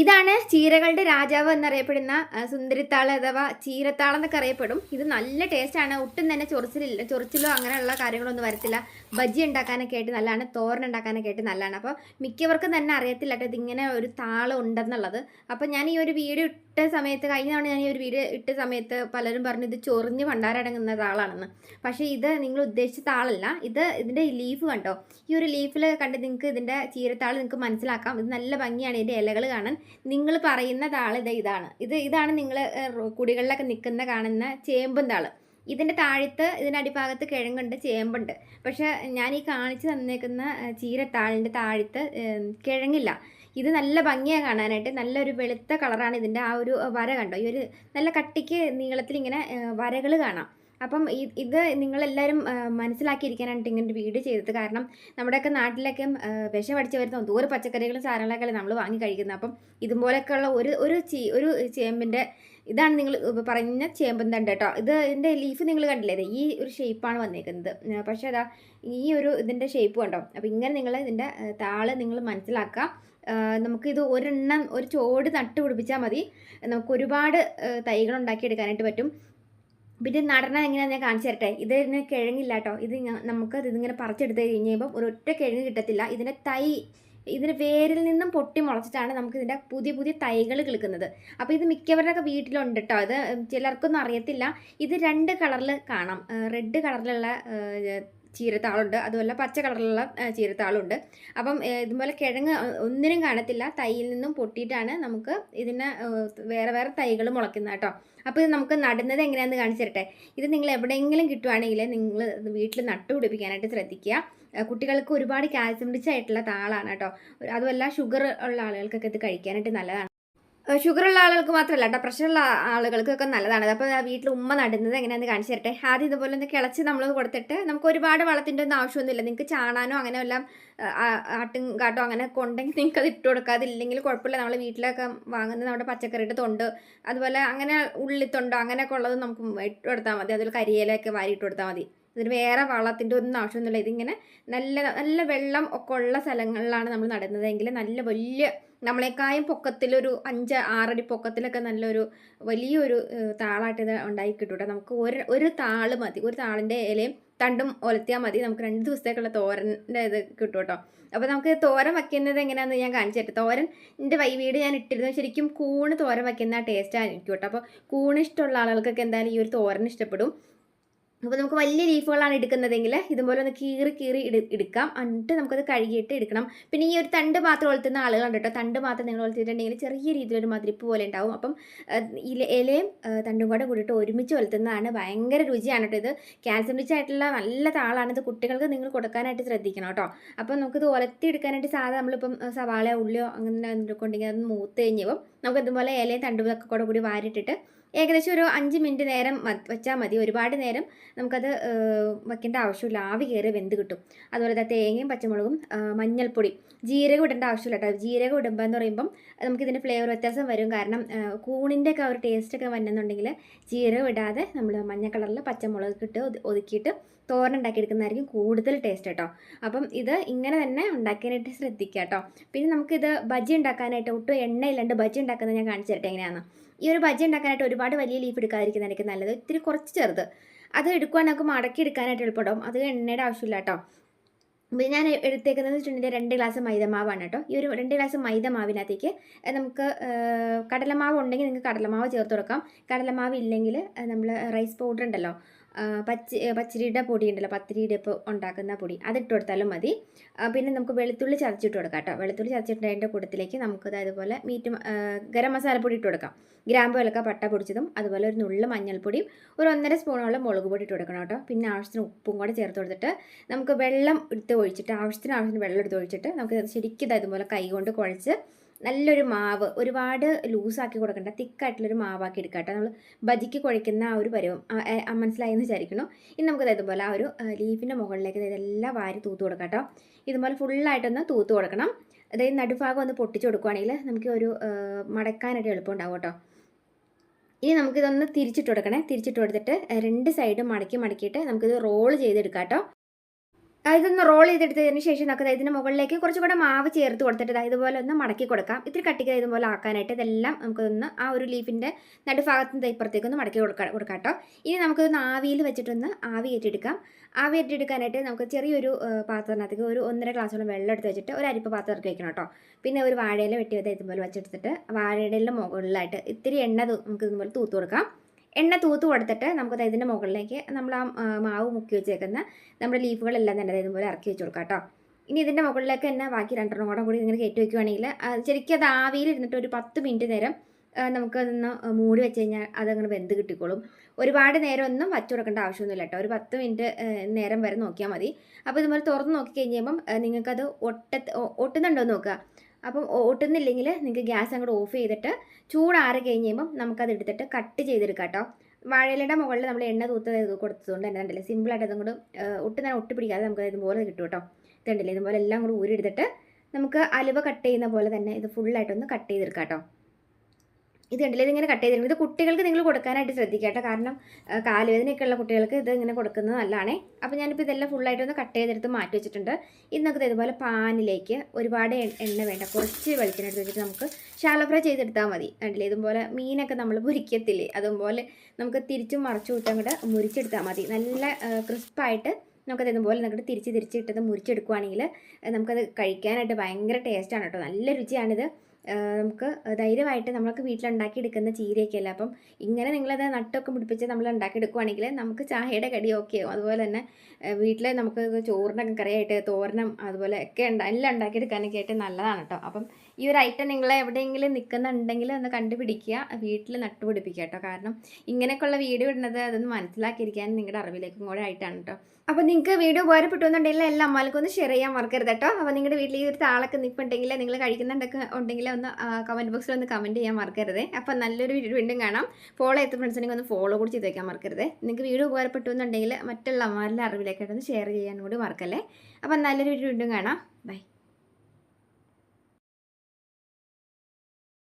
ഇതാണ് ചീരകളുടെ രാജാവ് എന്നറിയപ്പെടുന്ന സുന്ദരിത്താൾ അഥവാ ചീരത്താളം എന്നൊക്കെ അറിയപ്പെടും. ഇത് നല്ല ടേസ്റ്റാണ് ഒട്ടും തന്നെ ചൊറിച്ചിലില്ല ചൊറിച്ചിലോ അങ്ങനെയുള്ള കാര്യങ്ങളൊന്നും വരത്തില്ല. ബജ്ജി ഉണ്ടാക്കാനൊക്കെ ആയിട്ട് നല്ലതാണ്. തോരൻ ഉണ്ടാക്കാനൊക്കെ ആയിട്ട് നല്ലതാണ്. അപ്പോൾ മിക്കവർക്കും തന്നെ അറിയത്തില്ല കേട്ടോ ഇതിങ്ങനെ ഒരു താളം ഉണ്ടെന്നുള്ളത്. അപ്പോൾ ഞാൻ ഈ ഒരു വീഡിയോ ഇട്ട സമയത്ത് കഴിഞ്ഞ തവണ ഞാൻ ഈ ഒരു വീഡിയോ ഇട്ട സമയത്ത് പലരും പറഞ്ഞു ഇത് ചൊറിഞ്ഞ് പണ്ടാരടങ്ങുന്ന താളാണെന്ന് പക്ഷേ ഇത് നിങ്ങൾ ഉദ്ദേശിച്ച താളല്ല ഇത് ഇതിന്റെ ലീഫ് കണ്ടോ? ഈ ഒരു ലീഫിൽ കണ്ട് നിങ്ങൾക്ക് ഇതിന്റെ ചീരത്താൾ നിങ്ങൾക്ക് മനസ്സിലാക്കാം. ഇത് നല്ല ഭംഗിയാണ് ഇതിന്റെ ഇലകൾ കാണാൻ. നിങ്ങൾ പറയുന്ന താൾ ഇത് ഇതാണ്. ഇത് ഇതാണ് നിങ്ങൾ കുടികളിലൊക്കെ നിൽക്കുന്ന കാണുന്ന ചേമ്പും താൾ. ഇതിന്റെ താഴത്ത് ഇതിന്റെ അടിഭാഗത്ത് കിഴങ്ങുണ്ട് ചേമ്പുണ്ട്. പക്ഷേ ഞാൻ ഈ കാണിച്ചു തന്നേക്കുന്ന ചീരത്താളിന്റെ താഴത്ത് കിഴങ്ങില്ല. ഇത് നല്ല ഭംഗിയാണ് കാണാനായിട്ട്. നല്ലൊരു വെളുത്ത കളറാണ് ഇതിന്റെ ആ ഒരു വര കണ്ടോ? ഈ ഒരു നല്ല കട്ടിക്ക് നീളത്തിൽ ഇങ്ങനെ വരകൾ കാണാം. അപ്പം ഇത് നിങ്ങളെല്ലാവരും മനസ്സിലാക്കിയിരിക്കാനായിട്ട് ഇങ്ങനെ ഒരു വീട് ചെയ്തത് കാരണം നമ്മുടെയൊക്കെ നാട്ടിലൊക്കെ വിഷം അടിച്ച് വരുന്ന എന്തോരം പച്ചക്കറികളും സാധനങ്ങളൊക്കെ നമ്മൾ വാങ്ങി കഴിക്കുന്നത്. അപ്പം ഇതുപോലെയൊക്കെയുള്ള ഒരു ഒരു ചീ ഒരു ചേമ്പിന്റെ ഇതാണ് നിങ്ങൾ പറഞ്ഞ ചേമ്പൻ തണ്ട് കേട്ടോ. ഇത് ഇതിന്റെ ലീഫ് നിങ്ങൾ കണ്ടില്ലേ? ഈ ഒരു ഷേപ്പാണ് വന്നേക്കുന്നത്. പക്ഷേ അതാ ഈ ഒരു ഇതിന്റെ ഷേപ്പ് കണ്ടോ? അപ്പോൾ ഇങ്ങനെ നിങ്ങൾ ഇതിന്റെ താൾ നിങ്ങൾ മനസ്സിലാക്കുക. നമുക്കിത് ഒരെണ്ണം ഒരു ചോട് നട്ട് പിടിപ്പിച്ചാൽ മതി. നമുക്ക് ഒരുപാട് തൈകൾ ഉണ്ടാക്കിയെടുക്കാനായിട്ട് പറ്റും. പിന്നെ നടണം എങ്ങനെയാണെന്ന് ഞാൻ കാണിച്ചു തരട്ടെ. ഇതിന് കിഴങ്ങില്ല കേട്ടോ ഇത് നമുക്ക് ഇതിങ്ങനെ പറിച്ചെടുത്ത് കഴിഞ്ഞ് കഴിയുമ്പോൾ ഒരൊറ്റ കിഴങ്ങ് കിട്ടത്തില്ല. ഇതിന്റെ തൈ ഇതിന് വേരിൽ നിന്നും പൊട്ടി മുളച്ചിട്ടാണ് നമുക്ക് ഇതിന്റെ പുതിയ പുതിയ തൈകൾ കിളിക്കുന്നത്. അപ്പോൾ ഇത് മിക്കവരുടെയൊക്കെ വീട്ടിലുണ്ട് കേട്ടോ ഇത് ചിലർക്കൊന്നും അറിയത്തില്ല. ഇത് രണ്ട് കളറിൽ കാണാം. റെഡ് കളറിലുള്ള ചീരത്താളുണ്ട്. അതുപോലെ പച്ച കളറിലുള്ള ചീരത്താളുണ്ട്. അപ്പം ഇതുപോലെ കിഴങ്ങ് ഒന്നിനും കാണത്തില്ല. തൈയിൽ നിന്നും പൊട്ടിയിട്ടാണ് നമുക്ക് ഇതിന് വേറെ വേറെ തൈകൾ മുളയ്ക്കുന്നത് കേട്ടോ. അപ്പോൾ ഇത് നമുക്ക് നടുന്നത് എങ്ങനെയാണെന്ന് കാണിച്ചു തരട്ടെ. ഇത് നിങ്ങൾ എവിടെയെങ്കിലും കിട്ടുവാണെങ്കിൽ നിങ്ങൾ വീട്ടിൽ നട്ടുപിടിപ്പിക്കാനായിട്ട് ശ്രദ്ധിക്കുക. കുട്ടികൾക്ക് ഒരുപാട് കാൽസ്യം റിച്ച് ആയിട്ടുള്ള താളാണ് കേട്ടോ. അതുമല്ല ഷുഗർ ഉള്ള ആളുകൾക്കൊക്കെ ഇത് കഴിക്കാനായിട്ട് നല്ലതാണ്. ഷുഗർ ഉള്ള ആളുകൾക്ക് മാത്രമല്ല കേട്ടോ പ്രഷറുള്ള ആളുകൾക്കൊക്കെ നല്ലതാണ്. അപ്പോൾ വീട്ടിൽ ഉമ്മ നടുന്നത് എങ്ങനെയാണെന്ന് കാണിച്ചു തരട്ടെ. ആദ്യം ഇതുപോലെ ഒന്ന് കിളച്ച് നമ്മൾ കൊടുത്തിട്ട് നമുക്ക് ഒരുപാട് വളത്തിന്റെ ഒന്നും ആവശ്യമൊന്നുമില്ല. നിങ്ങൾക്ക് ചാണാനോ അങ്ങനെ വല്ലതും ആട്ടും കാട്ടോ അങ്ങനെ കൊണ്ടെങ്കിൽ നിങ്ങൾക്ക് അത് ഇട്ട് കൊടുക്കുക അതില്ലെങ്കിൽ കുഴപ്പമില്ല. നമ്മൾ വീട്ടിലൊക്കെ വാങ്ങുന്ന നമ്മുടെ പച്ചക്കറിയുടെ തൊണ്ട് അതുപോലെ അങ്ങനെ ഉള്ളിത്തൊണ്ടോ അങ്ങനെയൊക്കെ ഉള്ളത് നമുക്ക് ഇട്ട് കൊടുത്താൽ മതി. അതിൽ കരിയിലൊക്കെ വാരി ഇട്ട് കൊടുത്താൽ മതി. ഇതിന് വേറെ വളത്തിന്റെ ഒന്നും ആവശ്യമൊന്നുമില്ല. ഇതിങ്ങനെ നല്ല നല്ല വെള്ളം ഒക്കെ ഉള്ള സ്ഥലങ്ങളിലാണ് നമ്മൾ നടുന്നതെങ്കിൽ നല്ല വലിയ നമ്മളെക്കായും പൊക്കത്തിലൊരു അഞ്ച് ആറടി പൊക്കത്തിലൊക്കെ നല്ലൊരു വലിയൊരു താളായിട്ട് ഇത് ഉണ്ടാക്കി കിട്ടും കേട്ടോ നമുക്ക് ഒരു ഒരു താൾ മതി. ഒരു താളിന്റെ ഇലയും തണ്ടും ഒലത്തിയാൽ മതി. നമുക്ക് രണ്ട് ദിവസത്തേക്കുള്ള തോരന്റെ ഇത് കിട്ടും കേട്ടോ അപ്പോൾ നമുക്ക് തോരൻ വയ്ക്കുന്നത് എങ്ങനെയാണെന്ന് ഞാൻ കാണിച്ചു തരാം. തോരൻ എന്റെ വൈ വീട് ഞാൻ ഇട്ടിരുന്നു. ശരിക്കും കൂണ് തോരൻ വയ്ക്കുന്ന ടേസ്റ്റ് ആയിരിക്കും കേട്ടോ അപ്പോൾ കൂണ് ഇഷ്ടമുള്ള ആളുകൾക്കൊക്കെ എന്തായാലും ഈ ഒരു തോരൻ ഇഷ്ടപ്പെടും. അപ്പോൾ നമുക്ക് വലിയ ലീഫുകളാണ് എടുക്കുന്നതെങ്കിൽ ഇതുപോലെ ഒന്ന് കീറി കീറി എടുക്കാം. എന്നിട്ട് നമുക്കത് കഴുകിയിട്ട് എടുക്കണം. പിന്നെ ഈ ഒരു തണ്ട് മാത്രം വളർത്തുന്ന ആളുകളുണ്ട് കേട്ടോ. തണ്ട് മാത്രം നിങ്ങൾ വളർത്തിയിട്ടുണ്ടെങ്കിൽ ചെറിയ രീതിയിൽ ഒരു മതിരിപ്പ് പോലെ ഉണ്ടാവും. അപ്പം ഇലയും തണ്ടും കൂടെ കൂടിയിട്ട് ഒരുമിച്ച് ഒലത്തുന്നതാണ് ഭയങ്കര രുചിയാണ് കേട്ടോ ഇത്. കാൽസ്യം റിച്ച് ആയിട്ടുള്ള നല്ല താളാണ് ഇത്. കുട്ടികൾക്ക് നിങ്ങൾ കൊടുക്കാനായിട്ട് ശ്രദ്ധിക്കണം കേട്ടോ. അപ്പം നമുക്കിത് ഒലത്തി എടുക്കാനായിട്ട് സാധാ നമ്മളിപ്പം സവാളയോ സവാള ഉള്ളിയോ അങ്ങനെ കൊണ്ടെങ്കിൽ അത് മൂത്ത് കഴിഞ്ഞപ്പം നമുക്ക് ഇതുപോലെ ഇലയും തണ്ടും ഒക്കെ കൂടെ കൂടി വാരിട്ടിട്ട് ഏകദേശം ഒരു അഞ്ച് മിനിറ്റ് നേരം വെച്ചാൽ മതി. ഒരുപാട് നേരം നമുക്കത് വെക്കേണ്ട ആവശ്യമില്ല. ആവി കയറി വെന്ത് കിട്ടും. അതുപോലെ തന്നെ തേങ്ങയും പച്ചമുളകും മഞ്ഞൾപ്പൊടി ജീരകം ഇടേണ്ട ആവശ്യമില്ല കേട്ടോ. ജീരകം ഇടുമ്പോൾ എന്ന് പറയുമ്പം നമുക്കിതിന്റെ ഫ്ലേവർ വ്യത്യാസം വരും. കാരണം കൂണിന്റെ ഒക്കെ ഒരു ടേസ്റ്റ് ഒക്കെ വന്നെന്നുണ്ടെങ്കിൽ ജീരകം ഇടാതെ നമ്മൾ മഞ്ഞ കളറിൽ പച്ചമുളക് ഇട്ട് ഒതു- ഒതുക്കിയിട്ട് തോരൻ ഉണ്ടാക്കിയെടുക്കുന്നതായിരിക്കും കൂടുതൽ ടേസ്റ്റ് കേട്ടോ. അപ്പം ഇത് ഇങ്ങനെ തന്നെ ഉണ്ടാക്കാനായിട്ട് ശ്രദ്ധിക്കുക കേട്ടോ. പിന്നെ നമുക്കിത് ബജ്ജി ഉണ്ടാക്കാനായിട്ട് ഒട്ടും എണ്ണയില്ലാണ്ട് ബജ്ജി ഉണ്ടാക്കുന്നത് ഞാൻ കാണിച്ചു തരട്ടെ എങ്ങനെയാണ് ഈ ഒരു ബജ്ജി ഉണ്ടാക്കാനായിട്ട് ഒരുപാട് വലിയ ലീഫ് എടുക്കാതിരിക്കുന്നതായിരിക്കും നല്ലത്. ഇത്തിരി കുറച്ച് ചെറുത്. അത് എടുക്കുവാണെങ്കിൽ നമുക്ക് മടക്കി എടുക്കാനായിട്ട് എളുപ്പമുണ്ടാവും അത് എണ്ണയുടെ ആവശ്യമില്ല കേട്ടോ. പിന്നെ ഞാൻ എടുത്തേക്കുന്നത് വെച്ചിട്ടുണ്ടെങ്കിൽ രണ്ട് ഗ്ലാസ് മൈദമാവാണ് കേട്ടോ. ഈ ഒരു രണ്ട് ഗ്ലാസ് മൈദ മാവിനകത്തേക്ക് നമുക്ക് കടലമാവ് ഉണ്ടെങ്കിൽ നിങ്ങൾക്ക് കടലമാവ് ചേർത്ത് കൊടുക്കാം. കടലമാവ് ഇല്ലെങ്കിൽ നമ്മൾ റൈസ് പൗഡർ ഉണ്ടല്ലോ. പച്ച പച്ചരിയുടെ പൊടി ഉണ്ടല്ലോ പത്തിരിയുടെ ഇപ്പോൾ ഉണ്ടാക്കുന്ന പൊടി. അതിട്ട് കൊടുത്താലും മതി. പിന്നെ നമുക്ക് വെളുത്തുള്ളി ചതച്ചിട്ട് കൊടുക്കാം കേട്ടോ. വെളുത്തുള്ളി ചതച്ചിട്ട് അതിന്റെ കൂട്ടത്തിലേക്ക് നമുക്കത് അതുപോലെ മീറ്റ് ഗരം മസാലപ്പൊടി ഇട്ട് കൊടുക്കാം. ഗ്രാമ്പു വിലക്ക പട്ട പൊടിച്ചതും അതുപോലെ ഒരു നുള്ളു മഞ്ഞൾപ്പൊടിയും ഒരു ഒന്നര സ്പൂണോളം മുളക് പൊടി ഇട്ട് കൊടുക്കണം കേട്ടോ. പിന്നെ ആവശ്യത്തിന് ഉപ്പും കൂടെ ചേർത്ത് കൊടുത്തിട്ട് നമുക്ക് വെള്ളം എടുത്ത് ഒഴിച്ചിട്ട് ആവശ്യത്തിന് ആവശ്യത്തിന് വെള്ളം എടുത്ത് ഒഴിച്ചിട്ട് നമുക്ക് ശരിക്കും ഇതുപോലെ കൈ കൊണ്ട് കുഴച്ച് നല്ലൊരു മാവ് ഒരുപാട് ലൂസാക്കി കൊടുക്കണ്ട തിക്കായിട്ടുള്ളൊരു മാവാക്കി എടുക്കുക കേട്ടോ നമ്മൾ ബജിക്ക് കുഴയ്ക്കുന്ന ആ ഒരു പരുവം മനസ്സിലായെന്ന് വിചാരിക്കുന്നു. ഇനി നമുക്കത് ഇതുപോലെ ആ ഒരു ലീഫിന്റെ മുകളിലേക്ക് ഇത് ഇതെല്ലാം വാരി തൂത്ത് കൊടുക്കാം കേട്ടോ ഇതുപോലെ ഫുള്ളായിട്ടൊന്ന് തൂത്ത് കൊടുക്കണം. അതായത് നടുഭാഗം ഒന്ന് പൊട്ടിച്ച് കൊടുക്കുകയാണെങ്കിൽ നമുക്ക് ഒരു മടക്കാനായിട്ട് എളുപ്പമുണ്ടാവും കേട്ടോ. ഇനി നമുക്കിതൊന്ന് തിരിച്ചിട്ട് കൊടുക്കണേ. തിരിച്ചിട്ട് കൊടുത്തിട്ട് രണ്ട് സൈഡും മടക്കി മടക്കിയിട്ട് നമുക്കിത് റോൾ ചെയ്തെടുക്കാം കേട്ടോ ഇതൊന്ന് റോൾ ചെയ്തെടുത്തതിന് ശേഷം നമുക്ക് ഇതിന് മുകളിലേക്ക് കുറച്ചും കൂടെ മാവ് ചേർത്ത് കൊടുത്തിട്ട് ഇതുപോലെ ഒന്ന് മടക്കി കൊടുക്കാം. ഇത്തിരി കട്ടിക്ക് ഇതുപോലെ ആക്കാനായിട്ട് ഇതെല്ലാം നമുക്കൊന്ന് ആ ഒരു ലീഫിന്റെ നടുഭാഗത്തിന് ഇപ്പുറത്തേക്ക് ഒന്ന് മടക്കി കൊടുക്കാം കൊടുക്കാം കേട്ടോ ഇനി നമുക്കൊന്ന് ആവിയിൽ വെച്ചിട്ടൊന്ന് ആവി ഏറ്റെടുക്കാം ആവി ഏറ്റെടുക്കാനായിട്ട് നമുക്ക് ചെറിയൊരു പാത്രത്തിനകത്തേക്ക് ഒരു ഒന്നര ഗ്ലാസ്സോളം വെള്ളം എടുത്ത് വെച്ചിട്ട് ഒരു അരിപ്പ പാത്രത്തിൽ വെക്കണം കേട്ടോ. പിന്നെ ഒരു വാഴയില വെട്ടി വെച്ചാൽ ഇതുപോലെ വെച്ചെടുത്തിട്ട് വാഴയുടെ മുകളിലായിട്ട് ഇത്തിരി എണ്ണ നമുക്ക് ഇതുപോലെ തൂത്ത് കൊടുക്കാം. എണ്ണ തൂത്ത് കൊടുത്തിട്ട് നമുക്ക് ദാ ഇതിന്റെ മുകളിലേക്ക് നമ്മൾ ആ മാവ് മുക്കി വെച്ചേക്കുന്ന നമ്മുടെ ലീഫുകളെല്ലാം തന്നെ ഇതുപോലെ ഇറക്കി വെച്ച് കൊടുക്കാം കേട്ടോ. ഇനി ഇതിന്റെ മുകളിലേക്ക് തന്നെ ബാക്കി രണ്ടെണ്ണം കൂടെ കൂടി ഇങ്ങനെ കയറ്റി വയ്ക്കുവാണെങ്കിൽ ശരിക്കും അത് ആവിയിൽ ഇരുന്നിട്ട് ഒരു പത്ത് മിനിറ്റ് നേരം നമുക്ക് നമുക്കതൊന്ന് മൂടി വെച്ച് കഴിഞ്ഞാൽ അതങ്ങനെ വെന്ത് കിട്ടിക്കോളും. ഒരുപാട് നേരം ഒന്നും വച്ചു കൊടുക്കേണ്ട ആവശ്യമൊന്നുമില്ല കേട്ടോ. ഒരു പത്ത് മിനിറ്റ് നേരം വരെ നോക്കിയാൽ മതി. അപ്പോൾ ഇതുപോലെ തുറന്ന് നോക്കി കഴിയുമ്പം ആ, നിങ്ങൾക്കത് ഒട്ട ഒട്ടുന്നുണ്ടോ നോക്കുക. അപ്പം ഓട്ടുന്നില്ലെങ്കിൽ നിങ്ങൾക്ക് ഗ്യാസ് അങ്ങോട്ട് ഓഫ് ചെയ്തിട്ട് ചൂടാറി കഴിഞ്ഞ് കഴിയുമ്പം നമുക്കത് എടുത്തിട്ട് കട്ട് ചെയ്തെടുക്കാം കേട്ടോ വാഴയിലയുടെ മുകളിൽ നമ്മൾ എണ്ണ തൂത്ത് കൊടുത്തതുകൊണ്ട് തന്നെ ഉണ്ടല്ലേ സിമ്പിളായിട്ട് അതും കൂടെ ഒട്ടും തന്നെ ഒട്ടി പിടിക്കാതെ നമുക്ക് ഇതുപോലെ കിട്ടും കേട്ടോ ഇത് കണ്ടില്ലേ? ഇതുപോലെ എല്ലാം കൂടി ഊരിയെടുത്തിട്ട് നമുക്ക് അലുവ കട്ട് ചെയ്യുന്ന പോലെ തന്നെ ഇത് ഫുള്ളായിട്ടൊന്ന് കട്ട് ചെയ്തെടുക്കാം കേട്ടോ ഇത് കണ്ടില്ലേ? ഇതിങ്ങനെ കട്ട് ചെയ്തിരുന്നു. ഇത് കുട്ടികൾക്ക് നിങ്ങൾ കൊടുക്കാനായിട്ട് ശ്രദ്ധിക്കട്ടോ കാരണം കാലുവേദനയൊക്കെയുള്ള കുട്ടികൾക്ക് ഇത് ഇങ്ങനെ കൊടുക്കുന്നത് നല്ലതാണേ. അപ്പോൾ ഞാനിപ്പോൾ ഇതെല്ലാം ഫുള്ളായിട്ടൊന്ന് കട്ട് ചെയ്തെടുത്ത് മാറ്റി വെച്ചിട്ടുണ്ട്. ഇത് നമുക്ക് ഇതുപോലെ പാനിലേക്ക് ഒരുപാട് എണ്ണ വേണ്ട. കുറച്ച് വെളിച്ചെണ്ണ എടുത്ത് വെച്ചിട്ട് നമുക്ക് ഷാലോ ഫ്രൈ ചെയ്തെടുത്താൽ മതി. കണ്ടില്ലേ? ഇതുപോലെ മീനൊക്കെ നമ്മൾ പൊരിക്കത്തില്ലേ അതുപോലെ നമുക്ക് തിരിച്ചും മറച്ചു വിട്ട് അങ്ങോട്ട് മുരിച്ചെടുത്താൽ മതി. നല്ല ക്രിസ്പായിട്ട് നമുക്കത് ഇതുപോലെ നമുക്ക് തിരിച്ച് തിരിച്ചിട്ടത് മുരിച്ചെടുക്കുകയാണെങ്കിൽ നമുക്കത് കഴിക്കാനായിട്ട് ഭയങ്കര ടേസ്റ്റാണ് കേട്ടോ. നല്ല രുചിയാണിത്. നമുക്ക് ധൈര്യമായിട്ട് നമ്മൾക്ക് വീട്ടിലുണ്ടാക്കിയെടുക്കുന്ന ചീരയൊക്കെയല്ല? അപ്പം ഇങ്ങനെ നിങ്ങളത് നട്ടൊക്കെ പിടിപ്പിച്ച് നമ്മൾ ഉണ്ടാക്കിയെടുക്കുവാണെങ്കിൽ നമുക്ക് ചായയുടെ കടി ഓക്കെ ആവും അതുപോലെ തന്നെ വീട്ടിൽ നമുക്ക് ചോറിനൊക്കെ കറിയായിട്ട് തോരനം അതുപോലെ ഒക്കെ ഉണ്ടാ എല്ലാം ഉണ്ടാക്കിയെടുക്കാനൊക്കെ ആയിട്ട് നല്ലതാണ് കേട്ടോ. അപ്പം ഈ ഒരു ഐറ്റം നിങ്ങൾ എവിടെയെങ്കിലും നിൽക്കുന്നുണ്ടെങ്കിൽ ഒന്ന് കണ്ടുപിടിക്കുക വീട്ടിൽ നട്ടുപിടിപ്പിക്കുക കേട്ടോ. കാരണം ഇങ്ങനെയൊക്കെയുള്ള വീഡിയോ ഇടുന്നത് അതൊന്ന് മനസ്സിലാക്കിയിരിക്കാൻ നിങ്ങളുടെ അറിവിലേക്കും കൂടെ ആയിട്ടാണ് കേട്ടോ. അപ്പോൾ നിങ്ങൾക്ക് വീഡിയോ ഉപകാരപ്പെട്ടു എന്നുണ്ടെങ്കിൽ എല്ലാ അമ്മമാർക്കും ഒന്ന് ഷെയർ ചെയ്യാൻ മറക്കരുത് കേട്ടോ. അപ്പോൾ നിങ്ങളുടെ വീട്ടിൽ ഈ ഒരു താളൊക്കെ നിൽപ്പുണ്ടെങ്കിൽ നിങ്ങൾ കഴിക്കുന്നുണ്ടൊക്കെ ഉണ്ടെങ്കിൽ ഒന്ന് കമന്റ് ബോക്സിൽ ഒന്ന് കമന്റ് ചെയ്യാൻ മറക്കരുത്. അപ്പോൾ നല്ലൊരു വീഡിയോ വീണ്ടും കാണാം. ഫോളോ ചെയ്ത ഫ്രണ്ട്സിനെങ്കിൽ ഒന്ന് ഫോളോ കൂടി ചെയ്ത് വയ്ക്കാൻ മറക്കരുത്. നിങ്ങൾക്ക് വീഡിയോ ഉപകാരപ്പെട്ടു എന്നുണ്ടെങ്കിൽ മറ്റുള്ള അമ്മമാരുടെ അറിവിലേക്കായിട്ടൊന്ന് ഷെയർ ചെയ്യാൻ കൂടി മറക്കല്ലേ? അപ്പോൾ നല്ലൊരു വീഡിയോ വീണ്ടും കാണാം. ബൈ